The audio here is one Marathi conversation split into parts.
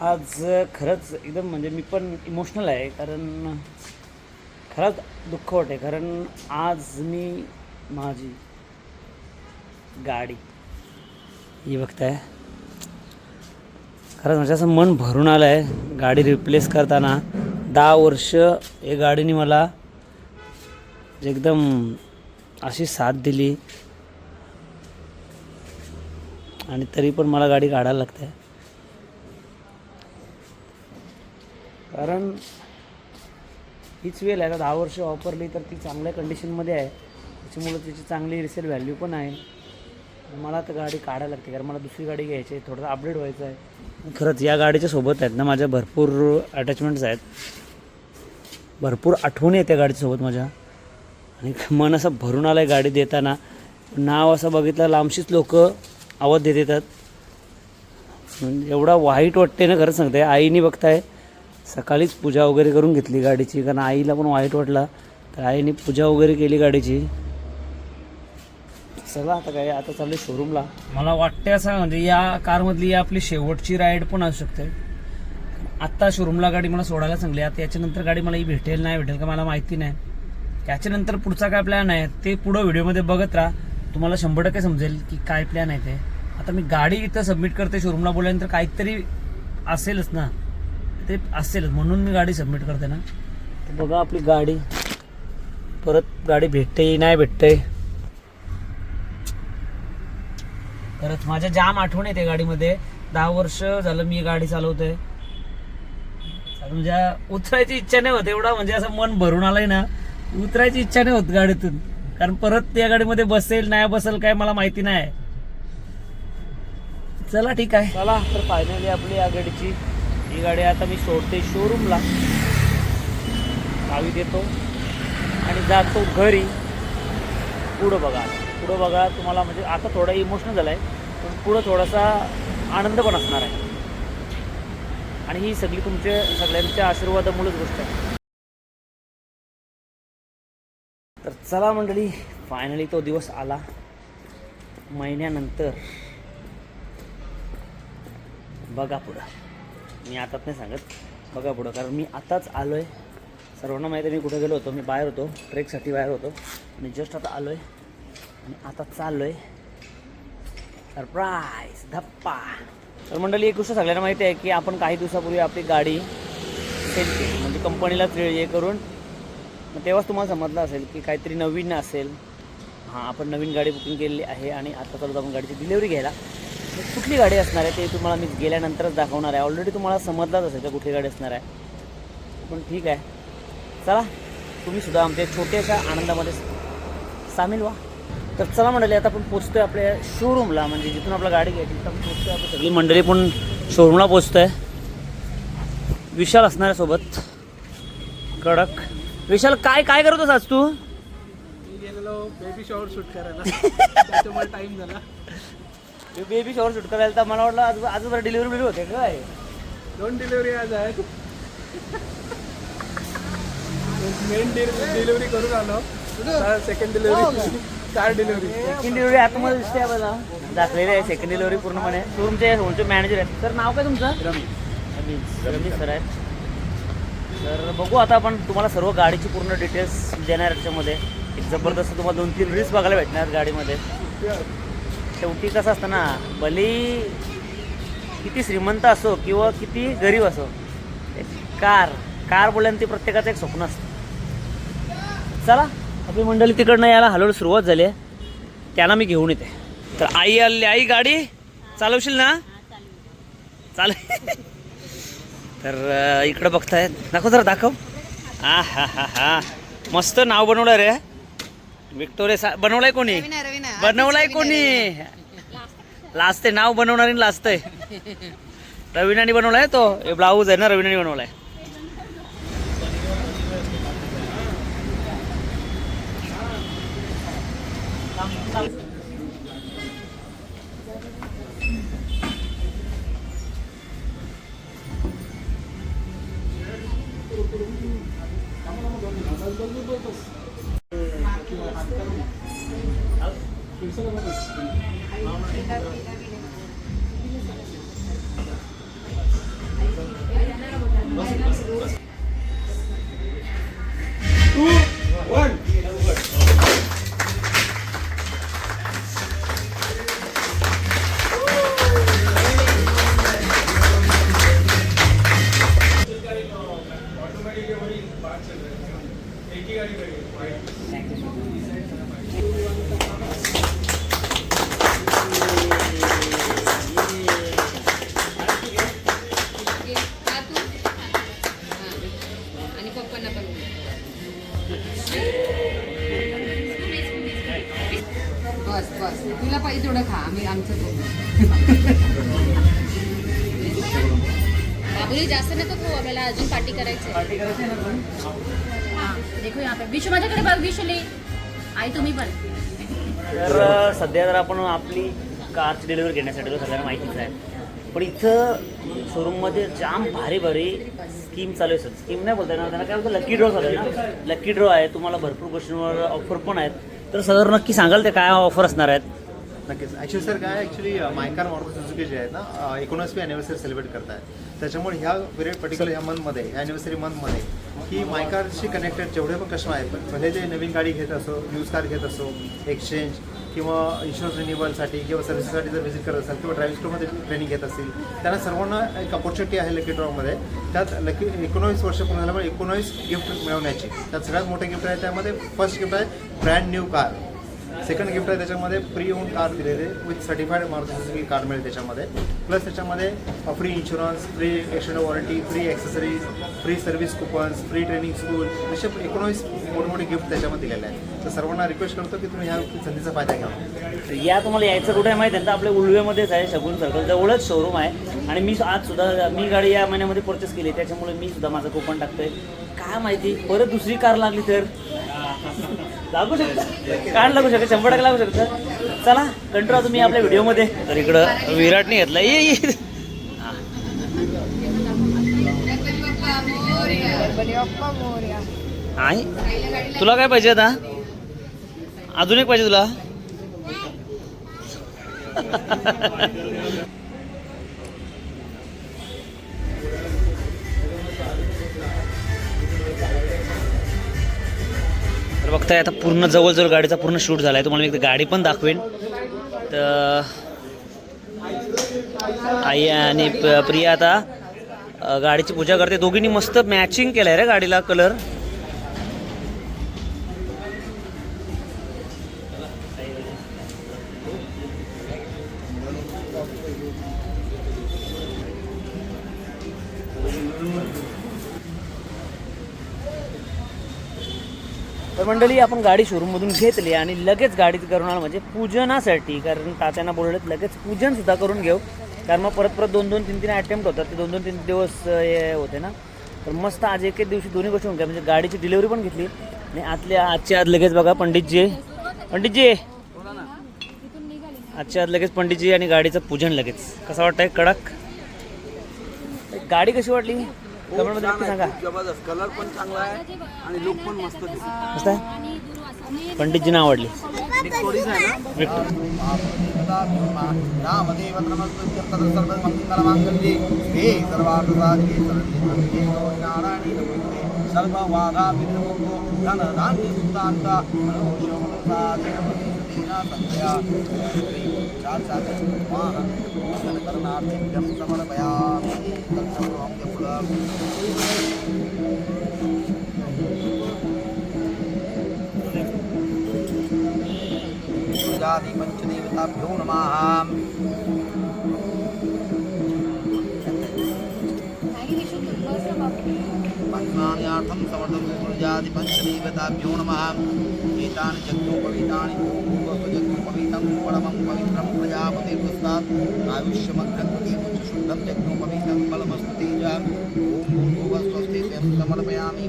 आज खरंच एकदम म्हणजे मी पण इमोशनल आहे कारण खरंच दुःख वाटते कारण आज मी माझी गाडी ही बघताय. खरंच म्हणजे असं मन भरून आलं आहे गाडी रिप्लेस करताना. दहा वर्ष या गाडीने मला एकदम अशी साथ दिली. आणि तरी पण मला गाडी काढायला लागते कारण हीच वेल आहे आता दहा वर्ष वापरली तर ती चांगल्या कंडिशनमध्ये आहे. त्याच्यामुळं त्याची चांगली रिसेल व्हॅल्यू पण आहे. मला तर गाडी काढायला लागते कारण मला दुसरी गाडी घ्यायची आहे थोडंसं अपडेट व्हायचं आहे. खरंच या गाडीच्या सोबत आहेत ना माझ्या भरपूर अटॅचमेंट्स आहेत. भरपूर आठवणी आहेत त्या गाडीसोबत माझ्या. आणि मन असं भरून आलं आहे गाडी देताना. नाव असं बघितलं लांबशीच लोक आवाज देत येतात. म्हणजे एवढा वाईट वाटते ना खरंच सांगते आईने बघताय सकाळीच पूजा वगैरे करून घेतली गाडीची कारण आईला पण वाईट वाटला. तर आईने पूजा वगैरे केली गाडीची. सगळं आता काय आता चालले शोरूमला मला वाटते असं म्हणजे या कारमधली आपली शेवटची राईड पण असू शकते. आत्ता शोरूमला गाडी मला सोडायला सांगली. आता याच्यानंतर गाडी मला ही भेटेल नाही भेटेल का मला माहिती नाही. त्याच्यानंतर पुढचा काय प्लॅन आहे ते पुढं व्हिडिओमध्ये बघत राहा. तुम्हाला शंभर टक्के समजेल की काय प्लॅन आहे ते. आता मी गाडी इथं सबमिट करते शोरूमला बोलल्यानंतर काहीतरी असेलच ना. ते असेल म्हणून मी गाडी सबमिट करते ना. बघा आपली गाडी. परत गाडी भेटते नाही भेटते परत माझ्या जाम आठवण येते गाडीमध्ये. दहा वर्ष झालं मी गाडी चालवतोय. म्हणजे उतरायची इच्छा नाही होत एवढा म्हणजे असं मन भरून आलंय ना. उतरायची इच्छा नाही होत गाडीतून. कारण परत त्या गाडीमध्ये बसेल नाही बसेल काय मला माहिती नाही. चला ठीक आहे. चला तर फायनली आपली या गाडीची ही गाडी आता मी सोडते शोरूमला चावी देतो. आणि जातो घरी. पुढं बघा. पुढं बघा तुम्हाला म्हणजे आता थोडा इमोशनल झालाय पण पुढं थोडासा आनंद पण असणार आहे. आणि ही सगळी तुमच्या सगळ्यांच्या आशीर्वादामुळेच गोष्ट आहे. तर चला मंडळी फायनली तो दिवस आला. महिन्यानंतर बघा पुढं. मी आताच नाही सांगत. बघा पुढं कारण मी आताच आलो आहे सर्वांना माहिती आहे मी कुठे गेलो होतो. मी बाहेर होतो. ट्रेकसाठी बाहेर होतो. आणि जस्ट आता आलो आहे आणि आता चाललो आहे सरप्राईज धप्पा! तर मंडळी एक गोष्ट सगळ्यांना माहिती आहे की आपण काही दिवसापूर्वी आपली गाडी सेल केली. म्हणजे कंपनीला हे करून. मग तेव्हाच तुम्हाला समजलं असेल की काहीतरी नवीन असेल. हां आपण नवीन गाडी बुकिंग केलेली आहे आणि आता चालू आपण गाडीची डिलेवरी घ्यायला. कुठली गाडी असणार आहे ते तुम्हाला मी गेल्यानंतरच दाखवणार आहे. ऑलरेडी तुम्हाला समजलाच असेल का कुठली गाडी असणार आहे. पण ठीक आहे. चला तुम्ही सुद्धा आमच्या छोट्याशा आनंदामध्ये सामील व्हा. तर चला मंडळी आता आपण पोचतोय आपल्या शोरूमला म्हणजे जिथून आपला गाडी घ्यायची तिथं आपण पोचतोय. आपली सगळी मंडळी पण शोरूमला पोचतोय. विशाल असणार आहे सोबत. कडक. विशाल काय काय करत होतास आज तू? गेलेलो बेबी शॉवर शूट करायला. टाइम झाला. बेबी शॉवर शूट करायला तर मला वाटलं आज आज बरं डिलिव्हरी बिलिव्हरी होते काय? दोन डिलिव्हरी आज आहेत. मेन डिलिव्हरी करून आलो. Second delivery car delivery second delivery आतमध्ये दिसते आपल्याला दाखलेली आहे सेकंड डिलिव्हरी पूर्णपणे. शोरूमचे होमचे मॅनेजर आहेत. सर नाव काय तुमचं? रमेश रमेश सर आहेत. तर बघू आता आपण तुम्हाला सर्व गाडीची पूर्ण डिटेल्स देणार याच्यामध्ये एक जबरदस्त तुम्हाला दोन तीन रील्स बघायला भेटणार गाडीमध्ये. शेवटी कसं असतं ना भली किती श्रीमंत असो किंवा किती गरीब असो एक कार कार बोलल्यानं ती प्रत्येकाचं एक स्वप्न असतं. चला आपली मंडळी तिकडनं यायला हळूहळू सुरुवात झाली आहे. त्यांना मी घेऊन येते. तर आई आली आई गाडी चालवशील ना? चाल तर इकडं बघताय. दाखव जरा दाखव. हा हा हा हा. मस्त नाव बनवलं रे. विक्टोरिया सा बनवलंय कोणी? रवीना. बनवलाय कोणी? लाजते नाव बनवणारी आहे. रवीनाने बनवलाय तो. हे ब्लाऊज आहे ना रवीनाने बनवलाय. そのままで。आम्ही आमचं बाबूली जास्त नको खाऊ आपल्याला अजून पार्टी करायची आहे. हा, देखो यहाँ पे. विशू माझ्याकडे बघ विशूली आई तुम्ही पण. तर सध्या जर आपण आपली कारची डिलिव्हरी घेण्यासाठी तर सगळ्यांना माहितीच आहे. पण इथं शोरूममध्ये जाम भारी भारी स्कीम चालू आहे. सर स्कीम नाही बोलता येणार त्यांना काय बोलतं लकी ड्रॉ चालू आहे ना? लकी ड्रॉ आहे तुम्हाला भरपूर गोष्टींवर ऑफर पण आहेत. तर सर नक्की सांगाल ते काय ऑफर असणार आहेत? नक्कीच. ॲक्च्युली सर काय actually My Car Maruti Suzuki जे आहेत ना एकोणीसवी ॲनिव्हर्सरी सेलिब्रेट करतायत. त्याच्यामुळे ह्या पिरियड पर्टिक्युलर ह्या मंथमध्ये ह्या ॲनिव्हर्सरी मंथमध्ये की मायकारशी कनेक्टेड जेवढे पण कस्टमर आहेत पण भले ते नवीन गाडी घेत असो यूज कार घेत असो एक्सचेंज किंवा इन्शुरन्स रिन्युअलसाठी किंवा सर्व्हिससाठी जर व्हिजिट करत असाल किंवा ड्रायव्हिंग स्कूलमध्ये ट्रेनिंग घेत असतील त्यांना सर्वांना एक अपॉर्च्युनिटी आहे लकी ड्रॉमध्ये त्यात लकी एकोणावीस वर्ष पूर्ण झाल्यामुळे एकोणावीस गिफ्ट मिळवण्याची. त्यात सगळ्यात मोठं गिफ्ट आहे त्यामध्ये फर्स्ट गिफ्ट आहे brand new car second gift आहे त्याच्यामध्ये प्री ओन कार दिलेले. विथ सर्टिफाईड मारुती कार मिळेल त्याच्यामध्ये. प्लस त्याच्यामध्ये free insurance free extend warranty free accessories free service coupons free training school असे एकोणीस मोठमोठे गिफ्ट त्याच्यामध्ये दिलेले आहेत. तर सर्वांना रिक्वेस्ट करतो की तुम्ही ह्या संधीचा फायदा घ्यावा तर या तुम्हाला यायचं कुठे माहिती आहे? ना आपल्या उलवेमध्येच आहे शगुन सर्कल जवळच शोरूम आहे. आणि मी आज सुद्धा मी गाडी या महिन्यामध्ये परचेस केली. त्याच्यामुळे मी सुद्धा माझं कुपन टाकतोय. काय माहिती? परत दुसरी कार लागली तर? लागू शकतं? काय लागू शकतं? शंभर टक्के लागू शकतं. चला कंट्रोल तुम्ही आपल्या व्हिडिओमध्ये. तर इकडं विराटने घेतला. ये ये. आहे तुला काय पाहिजे आता? अजून एक पाहिजे तुला? तर बघताय आता पूर्ण जवळजवळ गाडीचा पूर्ण शूट झाला आहे तुम्हाला मी एकदा गाडी पण दाखवेन. तर आई आणि प्रिया आता गाडीची पूजा करते. दोघींनी मस्त मॅचिंग केलं आहे रे गाडीला कलर तर मंडळी आपण गाडी शोरूममधून घेतली आणि लगेच गाडीत करून म्हणजे पूजनासाठी कारण तात्यांना बोलवलं लगेच पूजन सुद्धा करून घेऊ. कारण मग परत परत दोन दोन तीन तीन अटेम्प्ट होतात. ते दोन दोन तीन दिवस हे होते ना. तर मस्त आज एक एक दिवशी दोन्ही गोष्टी होऊन गेल्या. म्हणजे गाडीची डिलिव्हरी पण घेतली. आणि आतल्या आजच्या आज लगेच बघा पंडितजी. पंडितजी! आजच्या आज लगेच पंडितजी आणि गाडीचं पूजन लगेच. कसं वाटतंय? कडक? गाडी कशी वाटली? कमेंटमध्ये नक्की सांगा. जबरदस्त. कलर पण चांगला आहे आणि लुक पण मस्त दिसतो. मस्त आहे? पंडितजीना आवडली. थोडीच आहे ना विक्टर रामदेव नमस्कृत्य तत् सर्वमङ्गलमाङ्गल्ये हे सर्वार्थसाधिके शरण्ये नारायणी नमस्ते सर्ववादाभिर्मुक्तो धनधान्यसुतान्ता मनोषमसादिनमतिना संख्या चार चार वाहन करणार्थ्यं समर्पयामि तत्सर्वं यफलम् पूजादि पञ्चदेवताभ्यो नमः पञ्चमान्यार्थं समर्थं पूजादि पञ्चदेवताभ्यो नमः एतानि जग्नोपवीतानि శరణం పరమం పవిత్రం ప్రజాపతి పుస్తాత్ ఆవిష్యమగ్రం శుద్ధం యజ్ఞోపవీతం బలమస్తు తేజ ఓం భూర్భువ స్వస్తి తం సమర్పయామి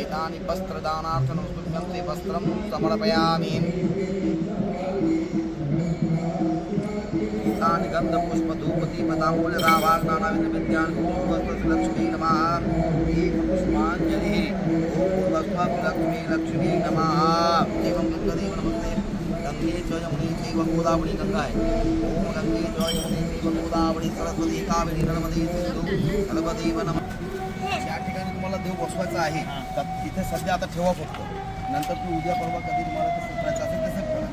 ఏతాని వస్త్రదానార్థం స్తుతం తే వస్త్రం సమర్పయామి తాని గంధపుష్పధూపదీపతాంబులరావార్ణానవిద్యాన్లక్ష్మీ నమ పుష్పాంజలి ఓం వస్వలక్ష్మీ లక్ష్మీ నమ गंगे च यमुने चैव गोदावरी गंगा आहे. ओम गंगे च यमुने चैव गोदावरी सरस्वती कावेरी नर्मदे सिंधू नर्मदेव नम. या ठिकाणी तुम्हाला देव बसवायचा आहे. तर तिथे सध्या आता ठेवा फक्त. नंतर तू उद्या परवा कधी तुम्हाला तसं करायचं असेल तसं करा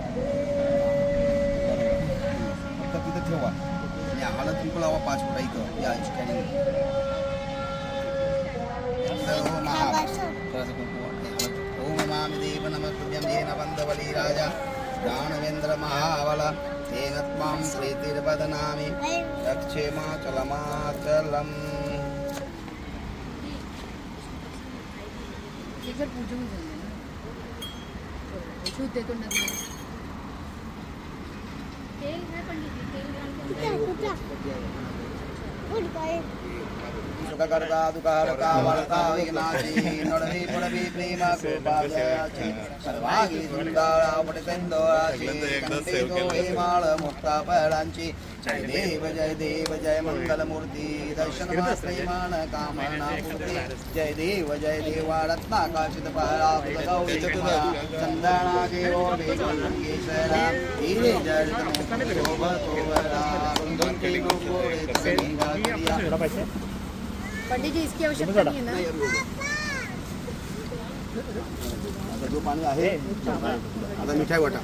फक्त तिथे ठेवा. आणि आम्हाला तुमको लावा पाच फुटा इथं या स्कॅनिंग ओम नमामि देव नमस्तुभ्यं येन बन्धबली राजा. दानवेन्द्र महाबल तेन त्वां प्रीतिर्वदनामि रक्षेमाचलमाचलम्। एक बार पूजा हो जाएंगे ना। शुद्ध देखो ना। तेल है पंडित जी तेल सुखकर्ता दुःखहर्ता वरता विघ्नाची नडवी पुडवी प्रेम कृपाजयाची सर्वांगी सुंदर पटकंदोळाची कंठे डोळे माळ मुक्ता फळांची जय देव जय देव जय मंगलमूर्ती दर्शन मात्रे मान कामना पूर्ती जय देव जय देवा रत्नाकाशित फळा गौरी चतुरा चंदना देवो पंडित जी इसकी आवश्यकता नहीं है ना? आता जो पाणी आहे आता मिठाई वाटा.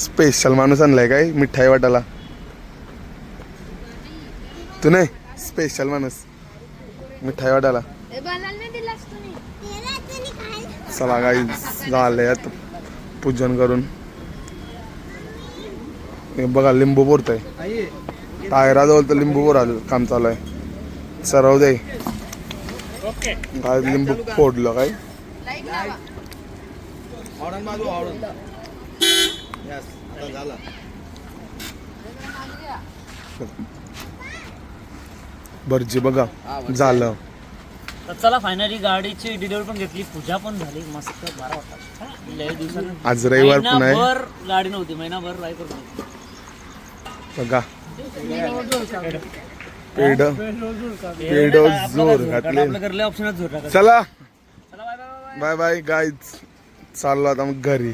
स्पेशल माणूस आणलाय काय? मिठाई वाटायला. तू नाही? स्पेशल माणूस. मिठाई तुम्ही? चला काही झालंय पूजन करून. हे बघा लिंबू बोरतोय टायराजवळ तर लिंबू बोर काम चालू आहे. सरव दे. काय लिंबू फोडलं काय? झालं भरजी बघा झालं. तर चला फायनली गाडीची डिलिव्हरी पण घेतली. पूजा पण झाली. मस्त बारा वाजता लय दिवसांनी. आज रविवार पण आहे. महिनाभर गाडी नव्हती. महिनाभर करत नव्हती. बघा. पेड पेड जोर घातले. आपलं घरले ऑप्शनच जोर टाकायचं. चला. चला bye bye bye bye bye guys चाललो आता मग घरी.